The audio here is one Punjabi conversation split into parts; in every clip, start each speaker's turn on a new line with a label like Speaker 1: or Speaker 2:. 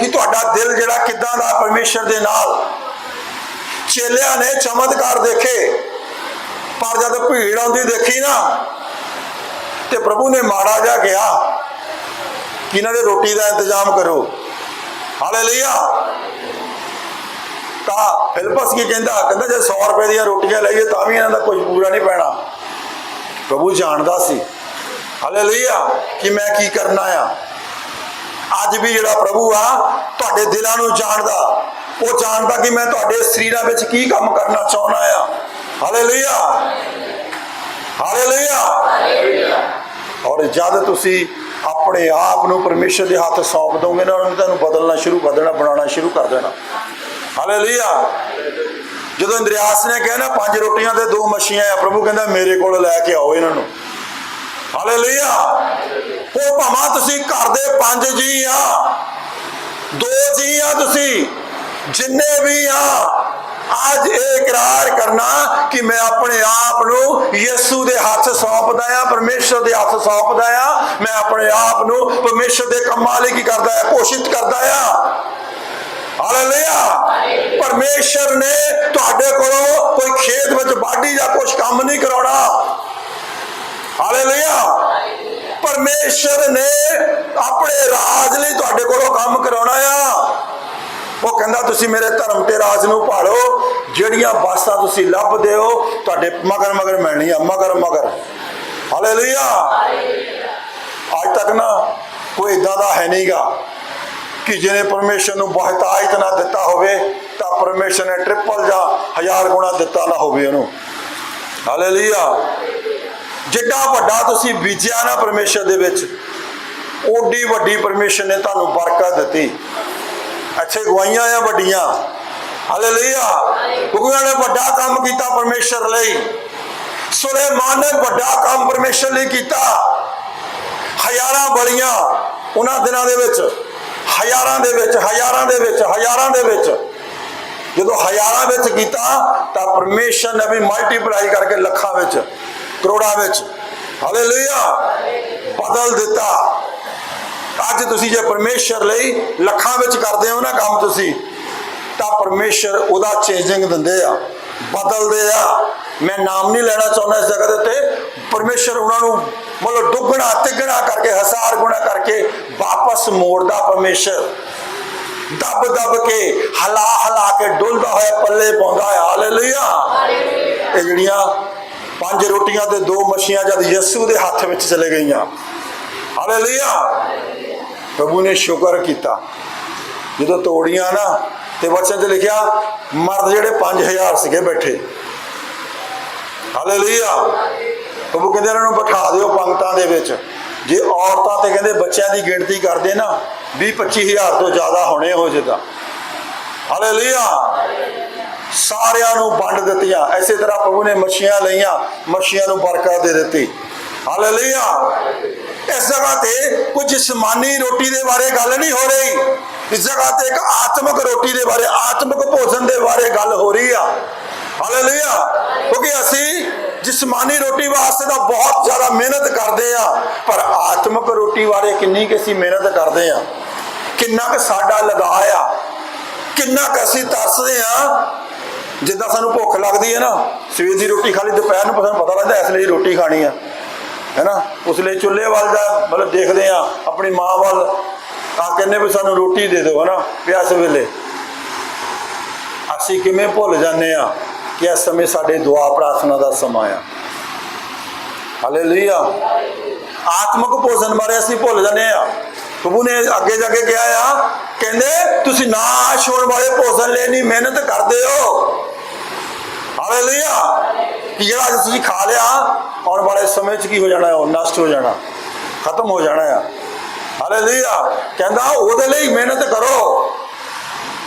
Speaker 1: ਕਿ ਤੁਹਾਡਾ ਦਿਲ ਜਿਹੜਾ ਕਿਦਾਂ ਦਾ ਪਰਮੇਸ਼ਰ ਦੇ ਨਾਲ ਚੇਲਿਆਂ ਨੇ ਚਮਤਕਾਰ ਦੇਖੇ, ਪਰ ਜਦ ਭੀੜ ਆਉਂਦੀ ਦੇਖੀ ਨਾ, ਤੇ ਪ੍ਰਭੂ ਨੇ ਮਾੜਾ ਜਾ ਕਿਹਾ ਕਿ ਇਹਨਾਂ ਦੇ ਰੋਟੀ ਦਾ ਇੰਤਜ਼ਾਮ ਕਰੋ। ਹਾਲੇਲੂਇਆ। ਤਾਂ ਫਿਲਪਸ ਕੀ ਕਹਿੰਦਾ? ਕਹਿੰਦਾ ਜੇ 100 ਰੁਪਏ ਦੀਆਂ ਰੋਟੀਆਂ ਲਈਏ ਤਾਂ ਵੀ ਇਹਨਾਂ ਦਾ ਕੁਝ ਪੂਰਾ ਨਹੀਂ ਪੈਣਾ। ਪ੍ਰਭੂ ਜਾਣਦਾ ਸੀ। ਹਾਲੇਲੂਇਆ। ਕਿ ਮੈਂ ਕੀ ਕਰਨਾ ਆ ਅੱਜ ਵੀ ਜਿਹੜਾ ਪ੍ਰਭੂ ਆ ਤੁਹਾਡੇ ਦਿਲਾਂ ਨੂੰ ਜਾਣਦਾ। ਉਹ ਜਾਣਦਾ ਕਿ ਮੈਂ ਤੁਹਾਡੇ ਸਰੀਰਾਂ ਵਿੱਚ ਕੀ ਕੰਮ ਕਰਨਾ ਚਾਹੁੰਦਾ ਆ। ਹਾਲੇਲੂਇਆ ਹਾਲੇਲੂਇਆ ਔਰ ਜਦ ਤੁਸੀਂ ਆਪਣੇ ਆਪ ਨੂੰ ਪਰਮੇਸ਼ਰ ਦੇ ਹੱਥ ਸੌਂਪ ਦੋਗੇ ਨਾ ਉਹਨੇ ਤੁਹਾਨੂੰ ਬਦਲਣਾ ਸ਼ੁਰੂ ਕਰ ਦੇਣਾ ਬਣਾਉਣਾ ਸ਼ੁਰੂ ਕਰ ਦੇਣਾ। ਹਾਲੇਲੂਇਆ ਜਦੋਂ ਇੰਦਰੀਆਸ ਨੇ ਕਿਹਾ ਨਾ ਪੰਜ ਰੋਟੀਆਂ ਤੇ ਦੋ ਮੱਛੀਆਂ ਆ ਪ੍ਰਭੂ ਕਹਿੰਦਾ ਮੇਰੇ ਕੋਲ ਲੈ ਕੇ ਆਓ ਇਹਨਾਂ ਨੂੰ। ਹਾਲੇਲੂਇਆ ਉਹ ਭਾਵੇਂ ਤੁਸੀਂ ਘਰ ਦੇ ਪੰਜ ਜੀ ਆ, ਦੋ ਜੀ ਆ ਤੁਸੀਂ, ਜਿੰਨੇ ਵੀ ਆ, ਅੱਜ ਇਹ ਇਕਰਾਰ ਕਰਨਾ ਕਿ ਮੈਂ ਆਪਣੇ ਆਪ ਨੂੰ ਯਿਸੂ ਦੇ ਹੱਥ ਸੌਂਪਦਾ ਆ, ਪਰਮੇਸ਼ਰ ਦੇ ਹੱਥ ਸੌਂਪਦਾ ਆ, ਮੈਂ ਆਪਣੇ ਆਪ ਨੂੰ ਪਰਮੇਸ਼ਰ ਦੇ ਕੰਮਾਂ ਲਈ ਕੀ ਕਰਦਾ ਆ ਘੋਸ਼ਿਤ ਕਰਦਾ ਆ। ਹਾਲੇਲੂਇਆ। ਪਰਮੇਸ਼ਰ ਨੇ ਤੁਹਾਡੇ ਕੋਲੋਂ ਕੋਈ ਖੇਤ ਵਿੱਚ ਵਾਢੀ ਜਾਂ ਕੁਝ ਕੰਮ ਨਹੀਂ ਕਰਾਉਣਾ। ਹਾਲੇਲੂਇਆ। ਪਰਮੇਸ਼ਰ ਨੇ ਆਪਣੇ ਰਾਜ ਲਈ ਤੁਹਾਡੇ ਕੋਲੋਂ ਕੰਮ ਕਰਾਉਣਾ ਆ। ਉਹ ਕਹਿੰਦਾ, ਤੁਸੀਂ ਮੇਰੇ ਧਰਮ ਤੇ ਰਾਜ ਨੂੰ ਭਾਲੋ। ਜਿਹੜੀਆਂ ਬਾਸਾਂ ਤੁਸੀਂ ਲੱਭਦੇ ਹੋ, ਤੁਹਾਡੇ ਮਗਰ ਮਗਰ ਮਿਲਣੀਆਂ, ਮਗਰ ਮਗਰ। ਹਾਲੇਲੂਇਆ ਅੱਜ ਤੱਕ ਨਾ ਕੋਈ ਇਦਾਂ ਦਾ ਹੈ ਨਹੀਂਗਾ ਕਿ ਜਿਹਨੇ ਪਰਮੇਸ਼ਰ ਨੂੰ ਬਹੁਤਾਇਤ ਨਾ ਦਿੱਤਾ ਹੋਵੇ, ਤਾਂ ਪਰਮੇਸ਼ਰ ਨੇ ਟ੍ਰਿਪਲ ਜਾਂ ਹਜ਼ਾਰ ਗੁਣਾ ਦਿੱਤਾ ਨਾ ਹੋਵੇ ਉਹਨੂੰ। ਹਾਲੇਲੂਇਆ ਜਿੱਡਾ ਵੱਡਾ ਤੁਸੀਂ ਬੀਜਿਆ ਨਾ ਪਰਮੇਸ਼ਰ ਦੇ ਵਿੱਚ, ਓਡੀ ਵੱਡੀ ਪਰਮੇਸ਼ਰ ਨੇ ਤੁਹਾਨੂੰ ਬਰਕਤ ਦਿੱਤੀ। ਅੱਛੇ ਗਵਾਈਆਂ ਆ ਵੱਡੀਆਂ। ਹਾਲੇਲੂਇਆ ਕਿਉਂਕਿ ਨੇ ਵੱਡਾ ਕੰਮ ਕੀਤਾ ਪਰਮੇਸ਼ਰ ਲਈ। ਸੁਲੇਮਾਨ ਨੇ ਵੱਡਾ ਕੰਮ ਪਰਮੇਸ਼ਰ ਲਈ ਕੀਤਾ। ਹਜ਼ਾਰਾਂ ਬਲੀਆਂ ਉਹਨਾਂ ਦਿਨਾਂ ਦੇ ਵਿੱਚ, ਹਜ਼ਾਰਾਂ ਦੇ ਵਿੱਚ, ਹਜ਼ਾਰਾਂ ਦੇ ਵਿੱਚ, ਹਜ਼ਾਰਾਂ ਦੇ ਵਿੱਚ। ਜਦੋਂ ਹਜ਼ਾਰਾਂ ਵਿੱਚ ਕੀਤਾ, ਤਾਂ ਪਰਮੇਸ਼ਰ ਨੇ ਵੀ ਮਲਟੀਪਲਾਈ ਕਰਕੇ ਲੱਖਾਂ ਵਿੱਚ ਕਰੋੜਾਂ ਵਿੱਚ। ਹਾਲੇਲੂਇਆ। ਬਦਲ ਦਿੱਤਾ। ਅੱਜ ਤੁਸੀਂ ਜੇ ਪਰਮੇਸ਼ਰ ਲਈ ਲੱਖਾਂ ਵਿੱਚ ਕਰਦੇ ਹੋ ਨਾ ਕੰਮ ਤੁਸੀਂ, ਤਾਂ ਪਰਮੇਸ਼ਰ ਉਹਦਾ ਚੇਂਜਿੰਗ ਦਿੰਦੇ ਆ, ਬਦਲਦੇ ਆ। ਮੈਂ ਨਾਮ ਨਹੀਂ ਲੈਣਾ ਚਾਹੁੰਦਾ ਇਸ ਜਗ੍ਹਾ ਦੇ ਉੱਤੇ। ਪਰਮੇਸ਼ਰ ਉਹਨਾਂ ਨੂੰ ਮਤਲਬ ਦੁੱਗਣਾ, ਤਿੱਗਣਾ ਕਰਕੇ, ਹਜ਼ਾਰ ਗੁਣਾ ਕਰਕੇ ਵਾਪਸ ਮੋੜਦਾ ਪਰਮੇਸ਼ਰ। ਦਬ ਦਬ ਕੇ, ਹਲਾ ਹਲਾ ਕੇ ਡੁੱਲਦਾ ਹੋਇਆ ਪੱਲੇ ਪਾਉਂਦਾ ਹੈ ਹਾਲੇਲੂਇਆ। ਇਹ ਜਿਹੜੀਆਂ ਪੰਜ ਰੋਟੀਆਂ ਤੇ ਦੋ ਮੱਛੀਆਂ ਜਦ ਯਿਸੂ ਦੇ ਹੱਥ ਵਿੱਚ ਚਲੇ ਗਈਆਂ। ਹਾਲੇਲੂਇਆ। ਪ੍ਰਭੂ ਨੇ ਸ਼ੁਕਰ ਕੀਤਾ। ਜਦੋਂ ਤੋੜੀਆਂ ਨਾ, ਤੇ ਵਚਨ 'ਚ ਲਿਖਿਆ, ਮਰਦ ਜਿਹੜੇ 5000 ਸੀਗੇ ਬੈਠੇ। ਹਾਲੇਲੂਇਆ। ਪ੍ਰਭੂ ਕਹਿੰਦੇ ਇਹਨਾਂ ਨੂੰ ਬਿਠਾ ਦਿਓ ਪੰਕਤਾਂ ਦੇ ਵਿੱਚ। ਜੇ ਔਰਤਾਂ ਤੇ ਕਹਿੰਦੇ ਬੱਚਿਆਂ ਦੀ ਗਿਣਤੀ ਕਰਦੇ ਨਾ 20 25000 ਤੋਂ ਜ਼ਿਆਦਾ ਹੋਣੇ ਹੋ ਜਿੱਦਾਂ ਹਾਲੇਲੂਇਆ। ਸਾਰਿਆਂ ਨੂੰ ਵੰਡ ਦਿੱਤੀਆਂ। ਐਸੇ ਤਰ੍ਹਾਂ ਪ੍ਰਭੂ ਨੇ ਮੱਛੀਆਂ ਲਈਆਂ, ਮੱਛੀਆਂ ਨੂੰ ਬਰਕਤ ਦੇ ਦਿੱਤੀ। ਹਾਲੇਲੂਇਆ ਇਸ ਜਗ੍ਹਾ ਤੇ ਕੋਈ ਜਿਸਮਾਨੀ ਰੋਟੀ ਦੇ ਬਾਰੇ ਗੱਲ ਨਹੀਂ ਹੋ ਰਹੀ। ਇਸ ਜਗ੍ਹਾ ਤੇ ਇੱਕ ਆਤਮਿਕ ਰੋਟੀ ਦੇ ਬਾਰੇ, ਆਤਮਿਕ ਭੋਜਨ ਦੇ ਬਾਰੇ ਗੱਲ ਹੋ ਰਹੀ ਆ। ਹਾਲੇਲੂਇਆ ਕਿਉਂਕਿ ਅਸੀਂ ਜਿਸਮਾਨੀ ਰੋਟੀ ਵਾਸਤੇ ਤਾਂ ਬਹੁਤ ਜ਼ਿਆਦਾ ਮਿਹਨਤ ਕਰਦੇ ਆ, ਪਰ ਆਤਮਿਕ ਰੋਟੀ ਬਾਰੇ ਕਿੰਨੀ ਕਿ ਅਸੀਂ ਮਿਹਨਤ ਕਰਦੇ ਆ। ਕਿੰਨਾ ਕਿ ਸਾਡਾ ਲਗਾਅ ਆ। ਕਿੰਨਾ ਕੁ ਅਸੀਂ ਤਰਸਦੇ ਆ ਜਿੱਦਾਂ ਸਾਨੂੰ ਭੁੱਖ ਲੱਗਦੀ ਹੈ ਨਾ, ਸਵੇਰ ਦੀ ਰੋਟੀ ਖਾ ਲਈ, ਦੁਪਹਿਰ ਨੂੰ ਸਾਨੂੰ ਪਤਾ ਲੱਗਦਾ ਇਸ ਲਈ ਰੋਟੀ ਖਾਣੀ ਆ ਹੈਨਾ ਉਸ ਲਈ ਚੁੱਲ੍ਹੇ ਵੱਲ ਦਾ ਮਤਲਬ ਦੇਖਦੇ ਆ ਆਪਣੀ ਮਾਂ ਵੱਲ ਤਾਂ ਕਹਿੰਦੇ ਵੀ ਸਾਨੂੰ ਰੋਟੀ ਦੇ ਦਿਓ ਹੈਨਾ ਪਿਆਸ ਵੇਲੇ ਅਸੀਂ ਕਿਵੇਂ ਭੁੱਲ ਜਾਂਦੇ ਆ ਕਿ ਇਸ ਸਮੇਂ ਸਾਡੇ ਦੁਆ ਪ੍ਰਾਰਥਨਾ ਦਾ ਸਮਾਂ ਆ। ਹਾਲੇਲੂਇਆ ਆਤਮਿਕ ਭੋਜਨ ਬਾਰੇ ਅਸੀਂ ਭੁੱਲ ਜਾਂਦੇ ਆ ਪ੍ਰਭੂ ਨੇ ਅੱਗੇ ਜਾ ਕੇ ਕਿਹਾ ਆ, ਕਹਿੰਦੇ, ਤੁਸੀਂ ਨਾਸ਼ ਹੋਣ ਵਾਲੇ ਭੋਜਨ ਲਈ ਨਹੀਂ ਮਿਹਨਤ ਕਰਦੇ ਹੋ। ਹਾਲੇਲੂਇਆ ਕਿ ਜਿਹੜਾ ਅੱਜ ਤੁਸੀਂ ਖਾ ਲਿਆ, ਆਉਣ ਵਾਲੇ ਸਮੇਂ 'ਚ ਕੀ ਹੋ ਜਾਣਾ ਉਹ ਨਸ਼ਟ ਹੋ ਜਾਣਾ, ਖਤਮ ਹੋ ਜਾਣਾ ਆ ਹਾਲੇਲੂਇਆ। ਕਹਿੰਦਾ, ਉਹਦੇ ਲਈ ਮਿਹਨਤ ਕਰੋ।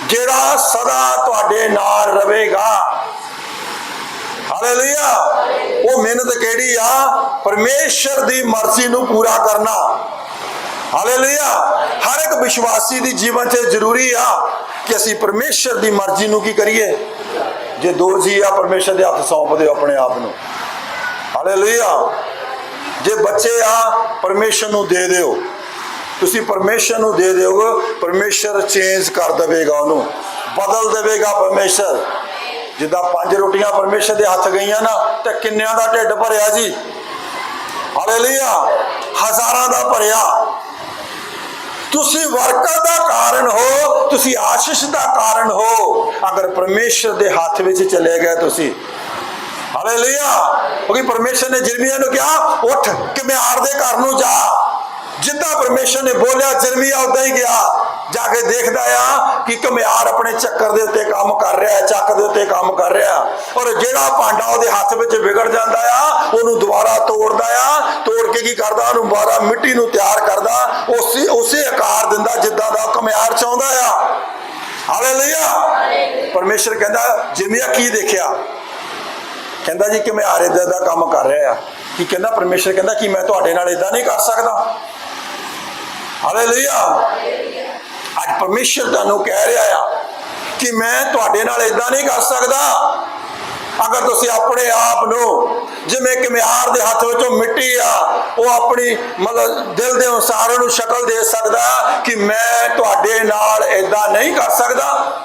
Speaker 1: ਜਿਹੜਾ ਸਦਾ ਤੁਹਾਡੇ ਨਾਲ ਰਹੇਗਾ। ਹਾਲੇਲੂਇਆ। ਉਹ ਮਿਹਨਤ ਕਿਹੜੀ ਆ? ਪਰਮੇਸ਼ਰ ਦੀ ਮਰਜ਼ੀ ਨੂੰ ਪੂਰਾ ਕਰਨਾ। ਹਾਲੇਲੂਇਆ। ਹਰ ਇੱਕ ਵਿਸ਼ਵਾਸੀ ਦੀ ਜੀਵਨ 'ਚ ਜ਼ਰੂਰੀ ਆ ਕਿ ਅਸੀਂ ਪਰਮੇਸ਼ਰ ਦੀ ਮਰਜ਼ੀ ਨੂੰ ਕੀ ਕਰੀਏ? ਜੇ ਦੋ ਆ, ਪਰਮੇਸ਼ਰ ਦੇ ਹੱਥ ਸੌਂਪ ਦਿਓ ਆਪਣੇ ਆਪ ਨੂੰ। ਹਾਲੇਲੂਇਆ ਜੇ ਬੱਚੇ ਆ, ਪਰਮੇਸ਼ਰ ਨੂੰ ਦੇ ਦਿਓ। ਤੁਸੀਂ ਪਰਮੇਸ਼ਰ ਨੂੰ ਦੇ ਦਿਓਗੇ, ਪਰਮੇਸ਼ਰ ਚੇਂਜ ਕਰ ਦੇਵੇਗਾ ਉਹਨੂੰ। ਬਦਲ ਦੇਵੇਗਾ ਪਰਮੇਸ਼ਰ। ਜਿੱਦਾਂ ਪੰਜ ਰੋਟੀਆਂ ਪਰਮੇਸ਼ਰ ਦੇ ਹੱਥ ਗਈਆਂ ਨਾ, ਤੇ ਕਿੰਨਿਆਂ ਦਾ ਢਿੱਡ ਭਰਿਆ ਜੀ? ਹਾਲੇਲੂਇਆ ਹਜ਼ਾਰਾਂ ਦਾ ਭਰਿਆ। ਤੁਸੀਂ ਵਰਕਰ ਦਾ ਕਾਰਨ ਹੋ, ਤੁਸੀਂ ਆਸ਼ੀਸ਼ ਦਾ ਕਾਰਨ ਹੋ। ਅਗਰ ਪਰਮੇਸ਼ਰ ਦੇ ਹੱਥ ਵਿੱਚ ਚਲੇ ਗਏ ਤੁਸੀਂ। ਹਾਲੇਲੂਇਆ ਕਿਉਂਕਿ ਪਰਮੇਸ਼ਰ ਨੇ ਜਰਮੀਆ ਨੂੰ ਕਿਹਾ, ਉੱਠ ਕਿਮਿਆਰ ਦੇ ਘਰ ਨੂੰ ਜਾ। ਜਿੱਦਾਂ ਪਰਮੇਸ਼ਰ ਨੇ ਬੋਲਿਆ, ਜਰਮੀਆ ਉਦਾਂ ਹੀ ਗਿਆ। ਜਾ ਕੇ ਦੇਖਦਾ ਆ ਕਿ ਘੁਮਿਆਰ ਆਪਣੇ ਚੱਕਰ ਦੇ ਉੱਤੇ ਕੰਮ ਕਰ ਰਿਹਾ ਹੈ ਚੱਕ ਦੇ ਉੱਤੇ ਕੰਮ ਕਰ ਰਿਹਾ। ਔਰ ਜਿਹੜਾ ਭਾਂਡਾ ਉਹਦੇ ਹੱਥ ਵਿੱਚ ਵਿਗੜ ਜਾਂਦਾ ਆ ਉਹਨੂੰ ਦੁਬਾਰਾ ਤੋੜਦਾ ਆ ਤੋੜ ਕੇ ਕੀ ਕਰਦਾ ਉਹਨੂੰ ਦੁਬਾਰਾ ਮਿੱਟੀ ਨੂੰ ਤਿਆਰ ਕਰਦਾ ਉਸੇ ਉਸੇ ਆਕਾਰ ਦਿੰਦਾ ਜਿੱਦਾਂ ਦਾ ਘੁਮਿਆਰ ਚਾਹੁੰਦਾ ਆ। ਹਾਲੇਲੂਇਆ ਪਰਮੇਸ਼ਰ ਕਹਿੰਦਾ ਜਿਰਮੀਆ ਕੀ ਦੇਖਿਆ? ਕਹਿੰਦਾ ਜੀ ਕਿ ਮੈਂ ਆਰੇ ਦਾ ਦਾ ਕੰਮ ਕਰ ਰਿਹਾ ਆ। ਕੀ ਕਹਿੰਦਾ? ਪਰਮੇਸ਼ਰ ਕਹਿੰਦਾ ਕਿ ਮੈਂ ਤੁਹਾਡੇ ਨਾਲ ਇਦਾਂ ਨਹੀਂ ਕਰ ਸਕਦਾ। ਹਾਲੇਲੂਇਆ ਅੱਜ ਪਰਮੇਸ਼ਰ ਤੁਹਾਨੂੰ ਕਹਿ ਰਿਹਾ ਆ ਕਿ ਮੈਂ ਤੁਹਾਡੇ ਨਾਲ ਇਦਾਂ ਨਹੀਂ ਕਰ ਸਕਦਾ। ਅਗਰ ਤੁਸੀਂ ਆਪਣੇ ਆਪ ਨੂੰ ਜਿਵੇਂ ਕਿ ਮਿਆਰ ਦੇ ਹੱਥ ਵਿੱਚੋਂ ਮਿੱਟੀ ਆ, ਉਹ ਆਪਣੀ ਮਤਲਬ ਦਿਲ ਦੇ ਅਨੁਸਾਰ ਉਹਨੂੰ ਸ਼ਕਲ ਦੇ ਸਕਦਾ ਕਿ ਮੈਂ ਤੁਹਾਡੇ ਨਾਲ ਇਦਾਂ ਨਹੀਂ ਕਰ ਸਕਦਾ।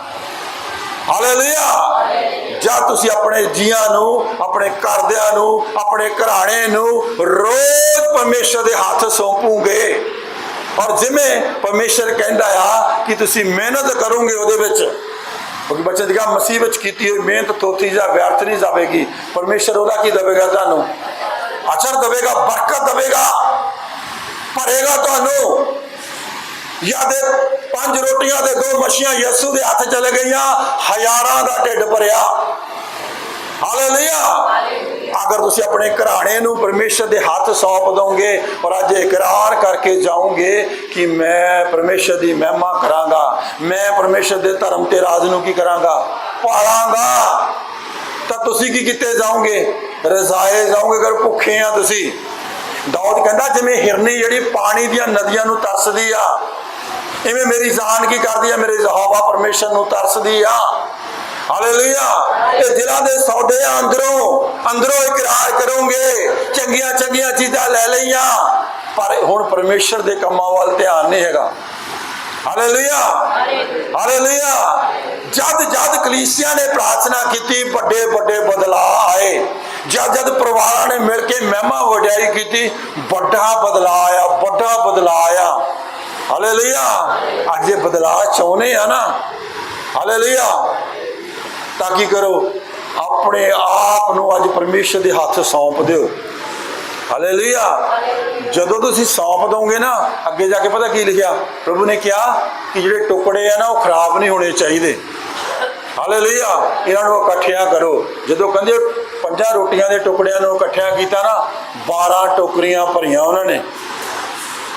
Speaker 1: ਹਾਲੇਲੂਇਆ। ਜਾਂ ਤੁਸੀਂ ਆਪਣੇ ਜੀਆਂ ਨੂੰ, ਆਪਣੇ ਘਰਦਿਆਂ ਨੂੰ, ਆਪਣੇ ਘਰਾਣੇ ਨੂੰ ਰੋਜ਼ ਪਰਮੇਸ਼ਰ ਦੇ ਹੱਥ ਸੌਂਪੋਗੇ। ਔਰ ਜਿਵੇਂ ਪਰਮੇਸ਼ਰ ਕਹਿੰਦਾ ਆ ਕਿ ਤੁਸੀਂ ਮਿਹਨਤ ਕਰੋਗੇ ਉਹਦੇ ਵਿੱਚ, ਕਿਉਂਕਿ ਬੱਚੇ ਦੀ ਗੱਲ ਮਸੀਹ ਵਿੱਚ ਕੀਤੀ ਹੋਈ, ਮਿਹਨਤ ਥੋਥੀ ਜਾਂ, ਵਿਅਰਥ ਨਹੀਂ ਜਾਵੇਗੀ। ਪਰਮੇਸ਼ਰ ਉਹਦਾ ਕੀ ਦੇਵੇਗਾ ਤੁਹਾਨੂੰ? ਅਚਰ ਦੇਵੇਗਾ, ਬਰਕਤ ਦੇਵੇਗਾ, ਭਰੇਗਾ ਤੁਹਾਨੂੰ। ਯਾਦ ਪੰਜ ਰੋਟੀਆਂ ਤੇ ਦੋ ਮੱਛੀਆਂ ਯਿਸੂ ਦੇ ਹੱਥ ਚਲੇ ਗਈਆਂ, ਹਜ਼ਾਰਾਂ ਦਾ ਢਿੱਡ ਭਰਿਆ। ਹਾਲੇਲੂਇਆ। ਅਗਰ ਤੁਸੀਂ ਆਪਣੇ ਘਰਾਣੇ ਨੂੰ ਪਰਮੇਸ਼ਰ ਦੇ ਹੱਥ ਸੌਂਪ ਦੋਗੇ ਔਰ ਅੱਜ ਇਕਰਾਰ ਕਰਕੇ ਜਾਓਗੇ ਕਿ ਮੈਂ ਪਰਮੇਸ਼ਰ ਦੀ ਮਹਿਮਾ ਕਰਾਂਗਾ, ਮੈਂ ਪਰਮੇਸ਼ਰ ਦੇ ਧਰਮ ਤੇ ਰਾਜ ਨੂੰ ਕੀ ਕਰਾਂਗਾ? ਪਾਲਾਂਗਾ ਤਾਂ ਤੁਸੀਂ ਕੀ ਕੀਤੇ ਜਾਓਗੇ? ਰਜ਼ਾਏ ਜਾਓਗੇ ਅਗਰ ਭੁੱਖੇ ਆ ਤੁਸੀਂ। ਦਾਊਦ ਕਹਿੰਦਾ, ਜਿਵੇਂ ਹਿਰਨੀ ਜਿਹੜੀ ਪਾਣੀ ਦੀਆਂ ਨਦੀਆਂ ਨੂੰ ਤਰਸਦੀ ਆ, ਇਵੇਂ ਮੇਰੀ ਜਾਨ ਕੀ ਕਰਦੀ ਆ? ਮੇਰੇ ਯਹੋਵਾ ਪਰਮੇਸ਼ਰ ਨੂੰ ਤਰਸਦੀ ਆ। ਹਾਲੇਲੂਇਆ। ਇਹ ਦਿਲਾਂ ਦੇ ਸੌਦੇ ਆ ਅੰਦਰੋਂ। ਅੰਦਰੋਂ ਇਕਰਾਰ ਕਰੋਗੇ। ਚੰਗੀਆਂ ਚੰਗੀਆਂ ਚੀਜ਼ਾਂ ਲੈ ਲਈਆਂ। ਪਰ ਹੁਣ ਪਰਮੇਸ਼ਰ ਦੇ ਕੰਮਾਂ ਵੱਲ ਧਿਆਨ ਨਹੀਂ ਹੈਗਾ। ਹਾਲੇਲੂਇਆ। ਹਾਲੇਲੂਇਆ। ਜਦ ਜਦ ਕਲੀਸਿਆ ਨੇ ਪ੍ਰਾਰਥਨਾ ਕੀਤੀ ਵੱਡੇ ਵੱਡੇ ਬਦਲਾਅ ਆਏ। ਜਦ ਜਦ ਪਰਿਵਾਰਾਂ ਨੇ ਮਿਲ ਕੇ ਮਹਿਮਾ ਵਡਿਆਈ ਕੀਤੀ ਵੱਡਾ ਬਦਲਾਅ ਆਇਆ ਵੱਡਾ ਬਦਲਾਅ ਆਇਆ। ਹਾਲੇਲੂਇਆ। ਅੱਜ ਇਹ ਬਦਲਾਅ ਚਾਹੁੰਦੇ ਆ ਨਾ। ਹਾਲੇਲੂਇਆ। ਤਾਂ ਕੀ ਕਰੋ? ਆਪਣੇ ਆਪ ਨੂੰ ਅੱਜ ਪਰਮੇਸ਼ਰ ਦੇ ਹੱਥ ਸੌਂਪ ਦਿਓ। ਹਾਲੇਲੂਇਆ ਜਦੋਂ ਤੁਸੀਂ ਸੌਂਪ ਦੋਗੇ ਨਾ ਅੱਗੇ ਜਾ ਕੇ ਪਤਾ ਕੀ ਲਿਖਿਆ? ਪ੍ਰਭੂ ਨੇ ਕਿਹਾ ਕਿ ਜਿਹੜੇ ਟੁਕੜੇ ਆ ਨਾ ਉਹ ਖਰਾਬ ਨਹੀਂ ਹੋਣੇ ਚਾਹੀਦੇ। ਹਾਲੇਲੂਇਆ ਇਹਨਾਂ ਨੂੰ ਇਕੱਠਿਆਂ ਕਰੋ। ਜਦੋਂ ਕਹਿੰਦੇ ਪੰਜਾਂ ਰੋਟੀਆਂ ਦੇ ਟੁਕੜਿਆਂ ਨੂੰ ਇਕੱਠਿਆਂ ਕੀਤਾ ਨਾ 12 ਟੋਕਰੀਆਂ ਭਰੀਆਂ ਉਹਨਾਂ ਨੇ।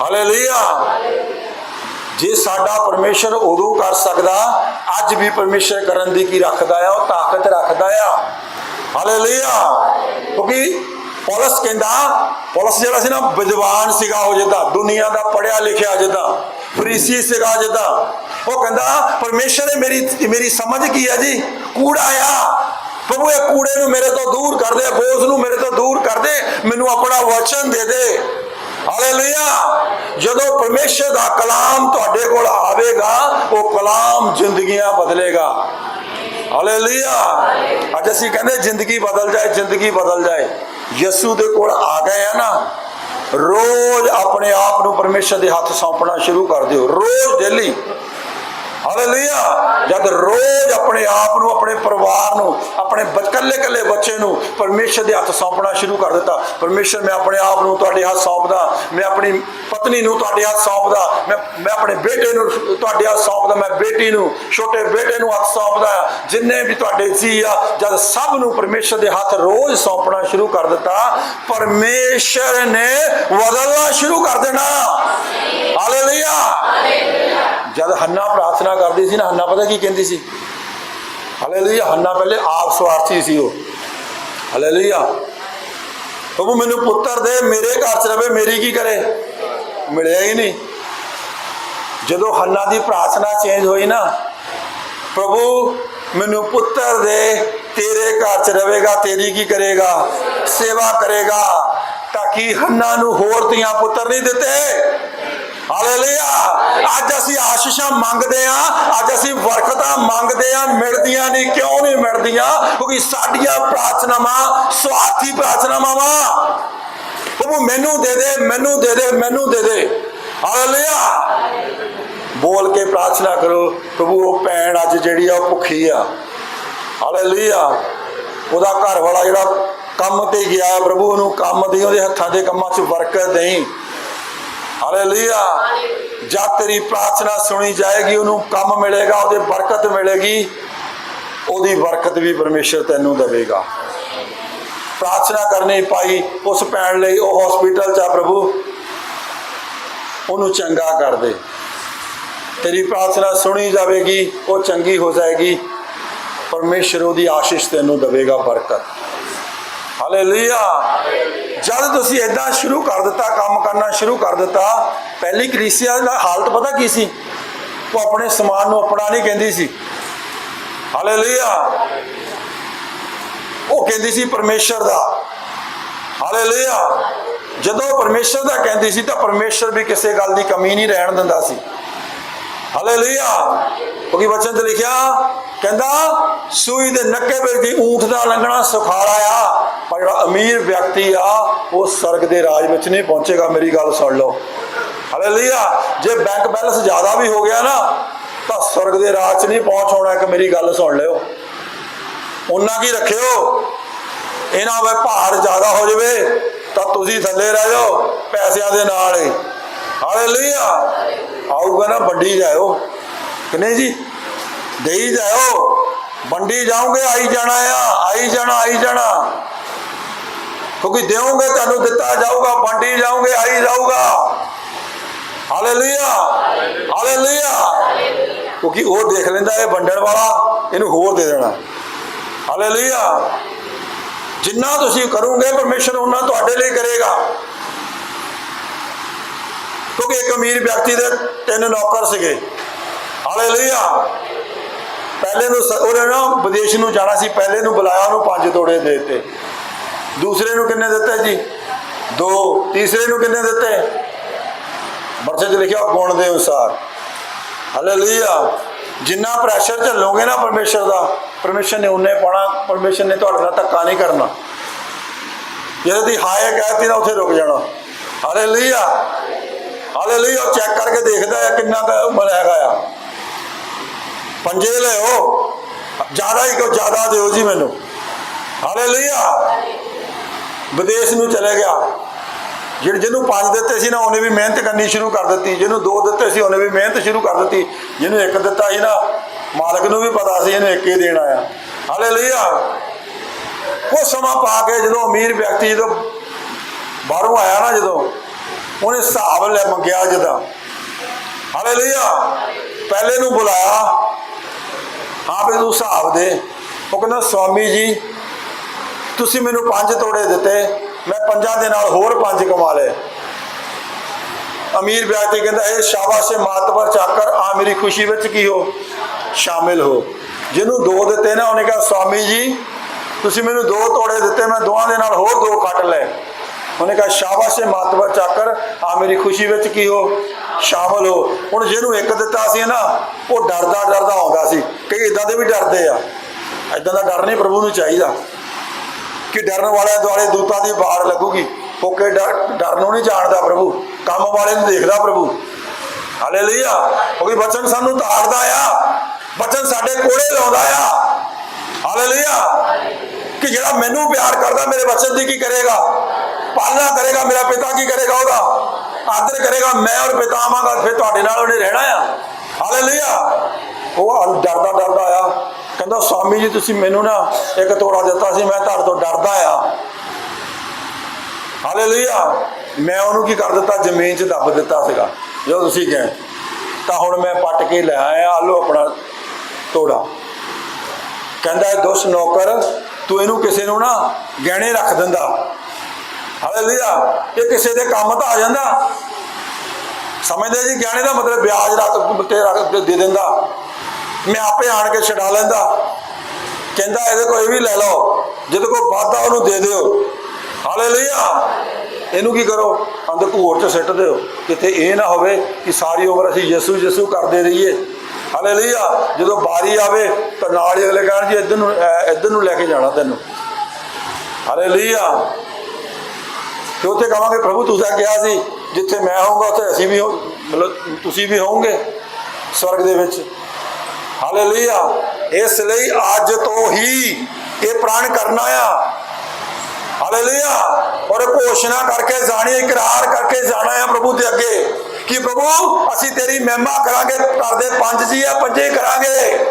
Speaker 1: ਹਾਲੇਲੂਇਆ ਜੇ ਸਾਡਾ ਪਰਮੇਸ਼ਰ ਉਦੋਂ ਕਰ ਸਕਦਾ, ਅੱਜ ਵੀ ਪਰਮੇਸ਼ਰ ਕਰਨ ਦੀ ਕੀ ਰੱਖਦਾ ਆ? ਉਹ ਤਾਕਤ ਰੱਖਦਾ ਆ। ਹਾਲੇਲੂਇਆ। ਕਿਉਂਕਿ ਪੌਲਸ ਕਹਿੰਦਾ, ਪੌਲਸ ਜਿਹੜਾ ਸੀ ਨਾ, ਵਿਦਵਾਨ ਸੀਗਾ ਉਹ ਜਿੱਦਾਂ, ਦੁਨੀਆ ਦਾ ਪੜਿਆ ਲਿਖਿਆ ਜਿੱਦਾਂ, ਫਰੀਸੀ ਸੀਗਾ ਜਿੱਦਾਂ, ਉਹ ਕਹਿੰਦਾ, ਪਰਮੇਸ਼ਰ ਨੇ ਮੇਰੀ ਮੇਰੀ ਸਮਝ ਕੀ ਹੈ ਜੀ? ਕੂੜਾ ਆ ਪ੍ਰਭੂ, ਇਹ ਕੂੜੇ ਨੂੰ ਮੇਰੇ ਤੋਂ ਦੂਰ ਕਰ ਦੇ ਬੋਝ ਨੂੰ ਮੇਰੇ ਤੋਂ ਦੂਰ ਕਰ ਦੇ। ਮੈਨੂੰ ਆਪਣਾ ਵਚਨ ਦੇ ਦੇ। ਹਾਲੇਲੂਇਆ। ਜਦੋਂ ਪਰਮੇਸ਼ਰ ਦਾ ਕਲਾਮ ਤੁਹਾਡੇ ਕੋਲ ਆਵੇਗਾ, ਉਹ ਕਲਾਮ ਜ਼ਿੰਦਗੀਆਂ ਬਦਲੇਗਾ। ਹਾਲੇਲੂਇਆ। ਅੱਜ ਅਸੀਂ ਕਹਿੰਦੇ ਜ਼ਿੰਦਗੀ ਬਦਲ ਜਾਏ, ਜ਼ਿੰਦਗੀ ਬਦਲ ਜਾਏ। ਯਿਸੂ ਦੇ ਕੋਲ ਆ ਗਏ ਆ ਨਾ, ਰੋਜ਼ ਆਪਣੇ ਆਪ ਨੂੰ ਪਰਮੇਸ਼ਰ ਦੇ ਹੱਥ ਸੌਂਪਣਾ ਸ਼ੁਰੂ ਕਰ ਦਿਓ। ਰੋਜ਼ ਡੇਲੀ ਹਾਲੇਲੂਇਆ। ਜਦ ਰੋਜ਼ ਆਪਣੇ ਆਪ ਨੂੰ, ਆਪਣੇ ਪਰਿਵਾਰ ਨੂੰ, ਆਪਣੇ ਕੱਲੇ ਕੱਲੇ ਬੱਚੇ ਨੂੰ ਪਰਮੇਸ਼ਰ ਦੇ ਹੱਥ ਸੌਂਪਣਾ ਸ਼ੁਰੂ ਕਰ ਦਿੱਤਾ। ਪਰਮੇਸ਼ਰ, ਮੈਂ ਆਪਣੇ ਆਪ ਨੂੰ ਤੁਹਾਡੇ ਹੱਥ ਸੌਂਪਦਾ। ਮੈਂ ਆਪਣੀ ਪਤਨੀ ਨੂੰ ਤੁਹਾਡੇ ਹੱਥ ਸੌਂਪਦਾ। ਮੈਂ ਮੈਂ ਆਪਣੇ ਬੇਟੇ ਨੂੰ ਤੁਹਾਡੇ ਹੱਥ ਸੌਂਪਦਾ। ਮੈਂ ਬੇਟੀ ਨੂੰ, ਛੋਟੇ ਬੇਟੇ ਨੂੰ ਹੱਥ ਸੌਂਪਦਾ। ਜਿੰਨੇ ਵੀ ਤੁਹਾਡੇ ਜੀ ਆ, ਜਦ ਸਭ ਨੂੰ ਪਰਮੇਸ਼ਰ ਦੇ ਹੱਥ ਰੋਜ਼ ਸੌਂਪਣਾ ਸ਼ੁਰੂ ਕਰ ਦਿੱਤਾ, ਪਰਮੇਸ਼ਰ ਨੇ ਬਦਲਣਾ ਸ਼ੁਰੂ ਕਰ ਦੇਣਾ। ਹਾਲੇਲੂਇਆ। ਜਦ ਹੰਨਾ ਪ੍ਰਾਰਥਨਾ ਕਰਦੀ ਸੀ ਨਾ, ਹੰਨਾ ਪਤਾ ਕੀ ਕਹਿੰਦੀ ਸੀ? ਹਾਲੇਲੂਇਆ, ਹੰਨਾ ਪਹਿਲੇ ਆਪ ਸਵਾਰਥੀ ਸੀ ਉਹ। ਹਾਲੇਲੂਇਆ। ਪ੍ਰਭੂ ਮੈਨੂੰ ਪੁੱਤਰ ਦੇ, ਮੇਰੇ ਘਰ ਚ ਰਵੇ, ਮੇਰੀ ਕੀ ਕਰੇ? ਮਿਲਿਆ ਹੀ ਨਹੀਂ। ਜਦੋਂ ਹੰਨਾ ਦੀ ਪ੍ਰਾਰਥਨਾ ਚੇਂਜ ਹੋਈ ਨਾ, ਪ੍ਰਭੂ, ਮੈਨੂੰ ਪੁੱਤਰ ਦੇ, ਤੇਰੇ ਘਰ ਚ ਰਵੇਗਾ, ਤੇਰੀ ਕੀ ਕਰੇਗਾ? ਸੇਵਾ ਕਰੇਗਾ, ਤਾਂ ਕਿ ਹੰਨਾ ਨੂੰ ਹੋਰ ਧੀਆਂ ਪੁੱਤਰ ਨਹੀਂ ਦਿੱਤੇ? ਹਾਲੇਲੂਇਆ ਅੱਜ ਅਸੀਂ ਆਸ਼ੀਸ਼ਾਂ ਮੰਗਦੇ ਆ ਅੱਜ ਅਸੀਂ ਬਰਕਤਾਂ ਮੰਗਦੇ ਆ ਮਿਲਦੀਆਂ ਨਹੀਂ, ਕਿਉਂ ਨਹੀਂ ਮਿਲਦੀਆਂ? ਕਿਉਂਕਿ ਸਾਡੀਆਂ ਪ੍ਰਾਰਥਨਾਵਾਂ ਸਵਾਰਥੀ ਪ੍ਰਾਰਥਨਾਵਾਂ। ਵਾ ਪ੍ਰਭੂ, ਮੈਨੂੰ ਦੇ ਦੇ, ਮੈਨੂੰ ਦੇ ਦੇ, ਮੈਨੂੰ ਦੇ ਦੇ। ਹਾਲੇਲੂਇਆ ਬੋਲ ਕੇ ਪ੍ਰਾਰਥਨਾ ਕਰੋ, ਪ੍ਰਭੂ, ਉਹ ਭੈਣ ਅੱਜ ਜਿਹੜੀ ਆ, ਉਹ ਭੁੱਖੀ ਆ। ਹਾਲੇਲੂਇਆ ਉਹਦਾ ਘਰ ਵਾਲਾ ਜਿਹੜਾ ਕੰਮ ਤੇ ਗਿਆ, ਪ੍ਰਭੂ, ਉਹਨੂੰ ਕੰਮ ਦੀ ਉਹਦੇ ਹੱਥਾਂ ਦੇ ਕੰਮਾਂ 'ਚ ਬਰਕਤ ਦੇਈ। ਹਾਲੇਲੂਇਆ। ਜਦ ਤੇਰੀ ਪ੍ਰਾਰਥਨਾ ਸੁਣੀ ਜਾਏਗੀ, ਉਹਨੂੰ ਕੰਮ ਮਿਲੇਗਾ, ਉਹਦੇ ਬਰਕਤ ਮਿਲੇਗੀ, ਉਹਦੀ ਬਰਕਤ ਵੀ ਪਰਮੇਸ਼ਰ ਤੈਨੂੰ ਦੇਵੇਗਾ। ਪ੍ਰਾਰਥਨਾ ਕਰਨੀ ਪਾਈ ਉਸ ਭੈਣ ਲਈ, ਉਹ ਹਸਪੀਟਲ 'ਚ ਆ ਪ੍ਰਭੂ। ਉਹਨੂੰ ਚੰਗਾ ਕਰ ਦੇ। ਤੇਰੀ ਪ੍ਰਾਰਥਨਾ ਸੁਣੀ ਜਾਵੇਗੀ, ਉਹ ਚੰਗੀ ਹੋ ਜਾਏਗੀ। ਪਰਮੇਸ਼ਰ ਉਹਦੀ ਆਸ਼ੀਸ਼ ਤੈਨੂੰ ਦੇਵੇਗਾ ਬਰਕਤ। ਹਾਲੇਲੂਇਆ। ਜਦ ਤੁਸੀਂ ਇਦਾਂ ਸ਼ੁਰੂ ਕਰ ਦਿੱਤਾ, ਕੰਮ ਕਰਨਾ ਸ਼ੁਰੂ ਕਰ ਦਿੱਤਾ, ਪਹਿਲੀ ਕਲੀਸਿਆ ਦਾ ਹਾਲਤ ਪਤਾ ਕੀ ਸੀ? ਉਹ ਆਪਣੇ ਸਮਾਨ ਨੂੰ ਆਪਣਾ ਨਹੀਂ ਕਹਿੰਦੀ ਸੀ। ਹਾਲੇਲੂਇਆ। ਉਹ ਕਹਿੰਦੀ ਸੀ ਪਰਮੇਸ਼ਰ ਦਾ। ਹਾਲੇਲੂਇਆ। ਜਦੋਂ ਪਰਮੇਸ਼ਰ ਦਾ ਕਹਿੰਦੀ ਸੀ, ਤਾਂ ਪਰਮੇਸ਼ਰ ਵੀ ਕਿਸੇ ਗੱਲ ਦੀ ਕਮੀ ਨਹੀਂ ਰਹਿਣ ਦਿੰਦਾ ਸੀ। ਹਾਲੇਲੂਇਆ। ਕਿਉਂਕਿ ਵਚਨ ਤੇ ਲਿਖਿਆ, ਕਹਿੰਦਾ, ਸੂਈ ਦੇ ਨੱਕੇ ਵਿੱਚ ਦੀ ਊਂਠ ਦਾ ਲੰਘਣਾ ਸੁਖਾਲਾ ਆ। ਪਰ ਜਿਹੜਾ ਅਮੀਰ ਵਿਅਕਤੀ ਆ, ਉਹ ਸਰਗ ਦੇ ਰਾਜ ਵਿੱਚ ਨਹੀਂ ਪਹੁੰਚੇਗਾ, ਮੇਰੀ ਗੱਲ ਸੁਣ ਲਓ। ਹਾਲੇਲੂਇਆ ਜੇ ਬੈਂਕ ਬੈਲੈਂਸ ਜ਼ਿਆਦਾ ਵੀ ਹੋ ਗਿਆ ਨਾ, ਤਾਂ ਸਰਗ ਦੇ ਰਾਜ 'ਚ ਨਹੀਂ ਪਹੁੰਚ ਹੋਣਾ, ਇੱਕ ਮੇਰੀ ਗੱਲ ਸੁਣ ਲਿਓ। ਉਹਨਾਂ ਕੀ ਰੱਖਿਓ? ਇਹਨਾਂ ਵੇ ਭਾਰ ਜ਼ਿਆਦਾ ਹੋ ਜਾਵੇ, ਤਾਂ ਤੁਸੀਂ ਥੱਲੇ ਰਹਿ ਜਾਓ, ਪੈਸਿਆਂ ਦੇ ਨਾਲ ਹੀ। ਹਾਲੇਲੂਇਆ ਆਊਗਾ ਨਾ, ਵੱਡੀ ਜਾਇਓ। ਕਿ ਨਹੀਂ ਜੀ? ਦੇਈ ਜਾਇਓ। ਵੰਡੀ ਜਾਓਗੇ, ਆਈ ਜਾਣਾ ਆ, ਆਈ ਜਾਣਾ ਆਈ ਜਾਣਾ। ਕਿਉਂਕਿ ਦੇਵੋਗੇ ਤੁਹਾਨੂੰ, ਦਿੱਤਾ ਜਾਊਗਾ, ਵੰਡੀ ਜਾਓਗੇ ਆਈ ਜਾਊਗਾ। ਹਾਲੇਲੂਇਆ ਹਾਲੇਲੂਇਆ ਕਿਉਂਕਿ ਉਹ ਦੇਖ ਲੈਂਦਾ ਇਹ ਵੰਡਣ ਵਾਲਾ, ਇਹਨੂੰ ਹੋਰ ਦੇ ਦੇਣਾ। ਹਾਲੇਲੂਇਆ ਜਿੰਨਾ ਤੁਸੀਂ ਕਰੋਗੇ, ਪਰਮੇਸ਼ਰ ਉਹਨਾਂ ਤੁਹਾਡੇ ਲਈ ਕਰੇਗਾ। ਕਿਉਂਕਿ ਇੱਕ ਅਮੀਰ ਵਿਅਕਤੀ ਦੇ ਤਿੰਨ ਨੌਕਰ ਸੀਗੇ। ਹਾਲੇਲੂਇਆ ਪਹਿਲੇ ਨੂੰ ਉਹਨੇ ਨਾ ਵਿਦੇਸ਼ ਨੂੰ ਜਾਣਾ ਸੀ, ਪਹਿਲੇ ਨੂੰ ਬੁਲਾਇਆ, ਉਹਨੂੰ ਪੰਜ ਤੋੜੇ ਦੇ ਦਿੱਤੇ। ਦੂਸਰੇ ਨੂੰ ਕਿੰਨੇ ਦਿੱਤੇ ਜੀ? ਦੋ, ਤੀਸਰੇ ਨੂੰ ਕਿੰਨੇ ਦਿੱਤੇ? ਵਰਸੇ 'ਚ ਲਿਖਿਆ ਗੁਣ ਦੇ ਅਨੁਸਾਰ। ਹਾਲੇਲੂਇਆ ਜਿੰਨਾ ਪ੍ਰੈਸ਼ਰ ਝੱਲੋਗੇ ਨਾ ਪਰਮੇਸ਼ਰ ਦਾ, ਪਰਮੇਸ਼ਰ ਨੇ ਉਹਨੇ ਪਾਣਾ ਪਰਮੇਸ਼ਰ ਨੇ ਤੁਹਾਡੇ ਨਾਲ ਧੱਕਾ ਨਹੀਂ ਕਰਨਾ। ਜਦੋਂ ਤੁਸੀਂ ਹਾਏ ਕਹਿਤੀ ਨਾ ਉੱਥੇ ਰੁਕ ਜਾਣਾ। ਹਾਲੇਲੂਇਆ ਹਾਲੇਲੂਇਆ ਉਹ ਚੈੱਕ ਕਰਕੇ ਦੇਖਦਾ ਹੈ ਕਿੰਨਾ ਕੁ ਉਮਰ ਹੈਗਾ ਆ। ਪੰਜੇ ਲਿਓ ਜ਼ਿਆਦਾ ਹੀ ਕੋ ਜ਼ਿਆਦਾ ਦਿਓ ਜੀ ਮੈਨੂੰ। ਹਾਲੇਲੂਇਆ। ਵਿਦੇਸ਼ ਨੂੰ ਚਲੇ ਗਿਆ। ਜਿਹੜੇ ਜਿਹਨੂੰ ਪੰਜ ਦਿੱਤੇ ਸੀ ਨਾ, ਉਹਨੇ ਵੀ ਮਿਹਨਤ ਕਰਨੀ ਸ਼ੁਰੂ ਕਰ ਦਿੱਤੀ। ਜਿਹਨੂੰ ਦੋ ਦਿੱਤੇ ਸੀ, ਉਹਨੇ ਵੀ ਮਿਹਨਤ ਸ਼ੁਰੂ ਕਰ ਦਿੱਤੀ। ਜਿਹਨੂੰ ਇੱਕ ਦਿੱਤਾ ਸੀ ਨਾ, ਮਾਲਕ ਨੂੰ ਵੀ ਪਤਾ ਸੀ, ਇਹਨੂੰ ਇੱਕ ਹੀ ਦੇਣਾ ਆ ਹਾਲੇਲੂਇਆ। ਉਹ ਸਮਾਂ ਪਾ ਕੇ ਜਦੋਂ ਅਮੀਰ ਵਿਅਕਤੀ ਜਦੋਂ ਬਾਹਰੋਂ ਆਇਆ ਨਾ ਜਦੋਂ, ਉਹਨੇ ਹਿਸਾਬ ਲੈ ਮੰਗਿਆ ਜਦਾਂ ਹਾਲੇਲੂਇਆ। ਪਹਿਲੇ ਨੂੰ ਬੁਲਾਇਆ। ਹਾਂ ਵੀ ਤੂੰ ਹਿਸਾਬ ਦੇ। ਉਹ ਕਹਿੰਦਾ, ਸਵਾਮੀ ਜੀ ਤੁਸੀਂ ਮੈਨੂੰ ਪੰਜ ਤੋੜੇ ਦਿੱਤੇ, ਮੈਂ ਪੰਜਾਂ ਦੇ ਨਾਲ ਹੋਰ ਪੰਜ ਕਮਾ ਲਏ। ਅਮੀਰ ਵਿਅਕਤੀ ਕਹਿੰਦਾ, ਇਹ ਸ਼ਾਬਾਸ਼ ਹੈ ਮਾਤਵਰ ਚਾਕਰ, ਆ ਮੇਰੀ ਖੁਸ਼ੀ ਵਿੱਚ ਕੀ ਹੋ? ਸ਼ਾਮਿਲ ਹੋ। ਜਿਹਨੂੰ ਦੋ ਦਿੱਤੇ ਨਾ, ਉਹਨੇ ਕਿਹਾ, ਸਵਾਮੀ ਜੀ, ਤੁਸੀਂ ਮੈਨੂੰ ਦੋ ਤੋੜੇ ਦਿੱਤੇ, ਮੈਂ ਦੋਵਾਂ ਦੇ ਨਾਲ ਹੋਰ ਦੋ ਕੱਟ ਲਏ। ਉਹਨੇ ਕਿਹਾ, ਸ਼ਾਬਾਸ਼ ਹੈ ਮਾਤਵਰ ਚਾਕਰ, ਆ ਮੇਰੀ ਖੁਸ਼ੀ ਵਿੱਚ ਕੀ ਹੋ? ਸ਼ਾਮਲ ਹੋ। ਹੁਣ ਜਿਹਨੂੰ ਇੱਕ ਦਿੱਤਾ ਸੀ ਨਾ, ਉਹ ਡਰਦਾ ਡਰਦਾ ਆਉਂਦਾ ਸੀ। ਕਈ ਇਦਾਂ ਦੇ ਵੀ ਡਰਦੇ ਆ। ਇਦਾਂ ਦਾ ਡਰ ਨਹੀਂ ਪ੍ਰਭੂ ਨੂੰ ਚਾਹੀਦਾ। ਕਿ ਡਰਨ ਵਾਲਿਆਂ ਦੁਆਲੇ ਦੂਤਾਂ ਦੀ ਬਾੜ ਲੱਗੂਗੀ। ਉਹ ਕਿ ਡਰ ਨੂੰ ਨਹੀਂ ਜਾਣਦਾ ਪ੍ਰਭੂ। ਕੰਮ ਵਾਲੇ ਨੂੰ ਦੇਖਦਾ ਪ੍ਰਭੂ। ਹਾਲੇਲੂਇਆ ਕਿਉਂਕਿ ਬਚਨ ਸਾਨੂੰ ਤਾੜਦਾ ਆ। ਬਚਨ ਸਾਡੇ ਕੋਲੇ ਲਾਉਂਦਾ ਆ। ਹਾਲੇਲੂਇਆ ਕਿ ਜਿਹੜਾ ਮੈਨੂੰ ਪਿਆਰ ਕਰਦਾ, ਮੇਰੇ ਬਚਨ ਦੀ ਕੀ ਕਰੇਗਾ? ਪਾਲਣਾ ਕਰੇਗਾ, ਮੇਰਾ ਪਿਤਾ ਕੀ ਕਰੇਗਾ ਉਹਦਾ? ਆਦਰ ਕਰੇਗਾ, ਮੈਂ ਔਰ ਪਿਤਾ ਆਵਾਂਗਾ, ਫਿਰ ਤੁਹਾਡੇ ਨਾਲ ਉਹਨੇ ਰਹਿਣਾ ਆ। ਹਾਲੇਲੂਇਆ ਉਹ ਡਰਦਾ ਡਰਦਾ ਆ। ਕਹਿੰਦਾ, ਸਵਾਮੀ ਜੀ, ਤੁਸੀਂ ਮੈਨੂੰ ਨਾ ਇੱਕ ਤੋੜਾ ਦਿੱਤਾ ਸੀ, ਮੈਂ ਤੁਹਾਡੇ ਤੋਂ ਡਰਦਾ ਆ। ਹਾਲੇਲੂਇਆ। ਮੈਂ ਉਹਨੂੰ ਕੀ ਕਰ ਦਿੱਤਾ? ਜ਼ਮੀਨ 'ਚ ਦੱਬ ਦਿੱਤਾ ਸੀਗਾ। ਜੋ ਤੁਸੀਂ ਕਹੇ ਤਾਂ ਹੁਣ ਮੈਂ ਪੱਟ ਕੇ ਲੈ ਆਇਆ ਆ ਆਪਣਾ ਤੋੜਾ। ਕਹਿੰਦਾ, ਇਹ ਦੁਸ਼ਟ ਨੌਕਰ, ਤੂੰ ਇਹਨੂੰ ਕਿਸੇ ਨੂੰ ਨਾ ਗਹਿਣੇ ਰੱਖ ਦਿੰਦਾ। ਹਾਲੇਲੂਇਆ। ਇਹ ਕਿਸੇ ਦੇ ਕੰਮ ਤਾਂ ਆ ਜਾਂਦਾ। ਸਮਝਦੇ ਜੀ, ਗਹਿਣੇ ਦਾ ਮਤਲਬ ਵਿਆਜ ਰੱਖ ਤੇ ਰੱਖ ਦੇ ਦਿੰਦਾ। ਮੈਂ ਆਪੇ ਆਣ ਕੇ ਛਡਾ ਲੈਂਦਾ। ਕਹਿੰਦਾ, ਇਹਦੇ ਕੋਲ ਇਹ ਵੀ ਲੈ ਲਓ। ਜਿਹਦੇ ਕੋਲ ਵਾਧਾ ਉਹਨੂੰ ਦੇ ਦਿਓ। ਹਾਲੇਲੂਇਆ। ਇਹਨੂੰ ਕੀ ਕਰੋ? ਅੰਦਰ ਘੂਰ ਚ ਸਿੱਟ ਦਿਓ। ਕਿਤੇ ਇਹ ਨਾ ਹੋਵੇ ਕਿ ਸਾਰੀ ਉਮਰ ਅਸੀਂ ਯਿਸੂ ਯਿਸੂ ਕਰਦੇ ਰਹੀਏ। ਹਾਲੇਲੂਇਆ। ਜਦੋਂ ਬਾਰੀ ਆਵੇ, ਤਾਂ ਨਾਲ ਹੀ ਅਗਲੇ ਕਹਿਣ ਜੀ, ਇੱਧਰ ਨੂੰ ਇੱਧਰ ਨੂੰ ਲੈ ਕੇ ਜਾਣਾ ਤੈਨੂੰ। ਹਾਲੇਲੂਇਆ। ਤੇ ਉੱਥੇ ਕਹਾਂਗੇ, ਪ੍ਰਭੂ ਤੁਸੀਂ ਕਿਹਾ ਸੀ, ਜਿੱਥੇ ਮੈਂ ਹੋਊਂਗਾ, ਉੱਥੇ ਅਸੀਂ ਵੀ ਹੋ, ਮਤਲਬ ਤੁਸੀਂ ਵੀ ਹੋਵੋਗੇ ਸਵਰਗ ਦੇ ਵਿੱਚ। ਹਾਲੇਲੂਇਆ। ਇਸ ਲਈ ਅੱਜ ਤੋਂ ਹੀ ਇਹ ਪ੍ਰਣ ਕਰਨਾ ਆ। ਹਾਲੇਲੂਇਆ। ਔਰ ਘੋਸ਼ਣਾ ਕਰਕੇ ਜਾਣੀ, ਇਕਰਾਰ ਕਰਕੇ ਜਾਣਾ ਆ ਪ੍ਰਭੂ ਦੇ ਅੱਗੇ। ਕਿ ਪ੍ਰਭੂ, ਅਸੀਂ ਤੇਰੀ ਮਹਿਮਾ ਕਰਾਂਗੇ ਕਰਦੇ ਪੰਜ ਜੀ ਆ, ਪੰਜੇ ਕਰਾਂਗੇ।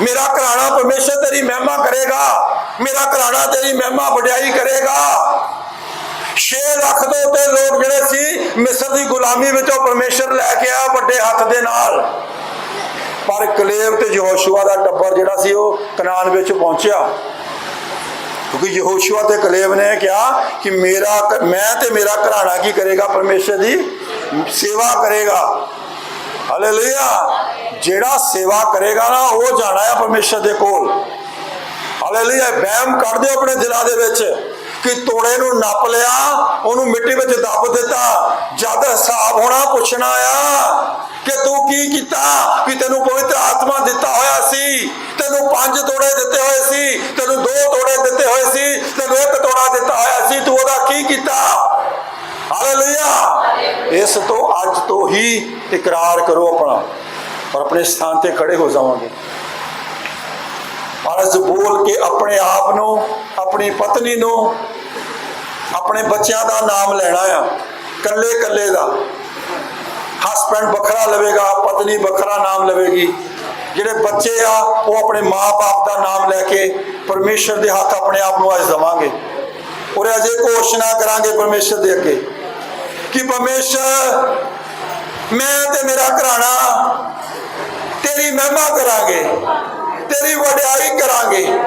Speaker 1: ਮੇਰਾ ਘਰਾਣਾ ਪਰਮੇਸ਼ਰ ਤੇਰੀ ਮਹਿਮਾ ਕਰੇਗਾ। ਮੇਰਾ ਘਰਾਣਾ ਤੇਰੀ ਮਹਿਮਾ ਵਡਿਆਈ ਕਰੇਗਾ। 6 ਲੱਖ ਤੋਂ ਉੱਤੇ ਲੋਕ ਜਿਹੜੇ ਸੀ, ਮਿਸਰ ਦੀ ਗੁਲਾਮੀ ਵਿੱਚੋਂ ਪਰਮੇਸ਼ਰ ਲੈ ਕੇ ਆਇਆ ਵੱਡੇ ਹੱਥ ਦੇ ਨਾਲ। ਪਰ ਕਲੇਬ ਤੇ ਯਹੋਸ਼ੂਆ ਦਾ ਟੱਬਰ ਜਿਹੜਾ ਸੀ ਉਹ ਕਨਾਨ ਵਿੱਚ ਪਹੁੰਚਿਆ। ਕਿਉਂਕਿ ਯਹੋਸ਼ੂਆ ਤੇ ਕਲੇਬ ਨੇ ਕਿਹਾ ਕਿ ਮੇਰਾ ਮੈਂ ਤੇ ਮੇਰਾ ਘਰਾਣਾ ਕੀ ਕਰੇਗਾ? ਪਰਮੇਸ਼ਰ ਦੀ ਸੇਵਾ ਕਰੇਗਾ। ਹਾਲੇਲੂਇਆ। ਜਿਹੜਾ ਸੇਵਾ ਕਰੇਗਾ ਨਾ, ਉਹ ਜਾਣਾ ਹੈ ਪਰਮੇਸ਼ਰ ਦੇ ਕੋਲ। ਹਾਲੇਲੂਇਆ। ਵਹਿਮ ਕੱਢ ਦਿਓ ਆਪਣੇ ਦਿਲਾਂ ਦੇ ਵਿੱਚ। ਕਿ ਤੋੜੇ ਨੂੰ ਨੱਪ ਲਿਆ, ਉਹਨੂੰ ਮਿੱਟੀ ਵਿੱਚ ਦੱਬ ਦਿੱਤਾ। ਜਦ ਹਿਸਾਬ ਹੋਣਾ ਪੁੱਛਣਾ ਆ ਕਿ ਤੂੰ ਕੀ ਕੀਤਾ ਕਿ ਤੈਨੂੰ ਪਵਿੱਤਰ ਆਤਮਾ ਦਿੱਤਾ ਹੋਇਆ ਸੀ? ਤੈਨੂੰ ਪੰਜ ਤੋੜੇ ਦਿੱਤੇ ਹੋਏ ਸੀ, ਤੈਨੂੰ ਦੋ ਤੋੜੇ ਦਿੱਤੇ ਹੋਏ ਸੀ, ਤੈਨੂੰ ਇੱਕ ਤੋੜਾ ਦਿੱਤਾ ਹੋਇਆ ਸੀ, ਤੂੰ ਉਹਦਾ ਕੀ ਕੀਤਾ? ਹਾਲੇਲੂਇਆ ਇਸ ਤੋਂ ਅੱਜ ਤੋਂ ਹੀ ਇਕਰਾਰ ਕਰੋ ਆਪਣਾ ਔਰ ਆਪਣੇ ਸਥਾਨ ਤੇ ਖੜੇ ਹੋ ਜਾਵਾਂਗੇ। ਅਰਜ਼ ਬੋਲ ਕੇ ਆਪਣੇ ਆਪ ਨੂੰ, ਆਪਣੀ ਪਤਨੀ ਨੂੰ ਆਪਣੇ ਬੱਚਿਆਂ ਦਾ ਨਾਮ ਲੈਣਾ ਆ ਕੱਲੇ ਕੱਲੇ ਦਾ। ਹਸਬੰਡ ਵੱਖਰਾ ਲਵੇਗਾ, ਪਤਨੀ ਵੱਖਰਾ ਨਾਮ ਲਵੇਗੀ। ਜਿਹੜੇ ਬੱਚੇ ਆ, ਉਹ ਆਪਣੇ ਮਾਪੇ ਦਾ ਨਾਮ ਲੈ ਕੇ ਪਰਮੇਸ਼ਰ ਦੇ ਹੱਥ ਆਪਣੇ ਆਪ ਨੂੰ ਅੱਜ ਦਵਾਂਗੇ। ਔਰ ਅਜੇ ਘੋਸ਼ਣਾ ਕਰਾਂਗੇ ਪਰਮੇਸ਼ਰ ਦੇ ਅੱਗੇ। ਕਿ ਪਰਮੇਸ਼ਰ, ਮੈਂ ਤੇ ਮੇਰਾ ਘਰਾਣਾ, ਤੇਰੀ ਮਹਿਮਾ ਕਰਾਂਗੇ, ਤੇਰੀ ਵਡਿਆਈ ਕਰਾਂਗੇ।